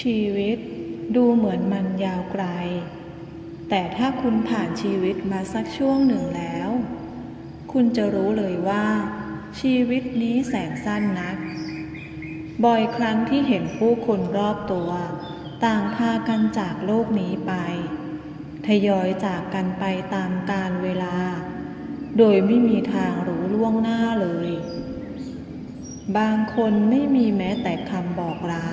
ชีวิตดูเหมือนมันยาวไกล แต่ถ้าคุณผ่านชีวิตมาสักช่วงหนึ่งแล้ว คุณจะรู้เลยว่า ชีวิตนี้แสนสั้นนัก บ่อยครั้งที่เห็นผู้คนรอบตัว ต่างพากันจากโลกนี้ไป ทยอยจากกันไปตามกาลเวลา โดยไม่มีทางรู้ล่วงหน้าเลย บางคนไม่มีแม้แต่คำบอกลา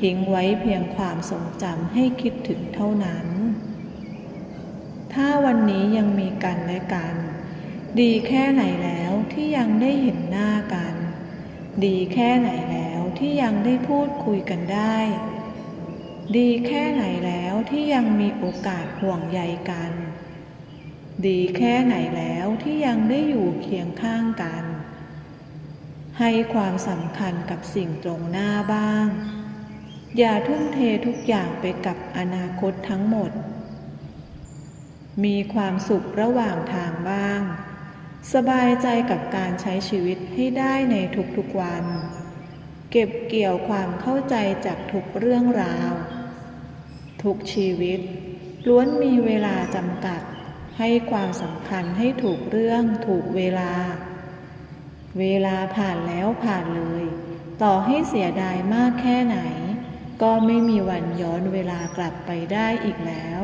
ทิ้งไว้เพียงความทรงจำให้คิดถึงเท่านั้น ถ้าวันนี้ยังมีกันและกัน ดีแค่ไหนแล้วที่ยังได้เห็นหน้ากัน ดีแค่ไหนแล้วที่ยังได้พูดคุยกันได้ ดีแค่ไหนแล้วที่ยังมีโอกาสห่วงใยกัน ดีแค่ไหนแล้วที่ยังได้อยู่เคียงข้างกัน ให้ความสำคัญกับสิ่งตรงหน้าบ้าง อย่าทุ่มเททุกอย่างไปกับอนาคตทั้งหมด มีความสุขระหว่างทางบ้าง สบายใจกับการใช้ชีวิตให้ได้ในทุกๆวัน เก็บเกี่ยวความเข้าใจจากทุกเรื่องราว ทุกชีวิต ล้วนมีเวลาจำกัด ให้ความสำคัญให้ถูกเรื่องถูกเวลา เวลาผ่านแล้วผ่านเลย ต่อให้เสียดายมากแค่ไหน ก็ไม่มีวันย้อนเวลากลับไปได้อีกแล้ว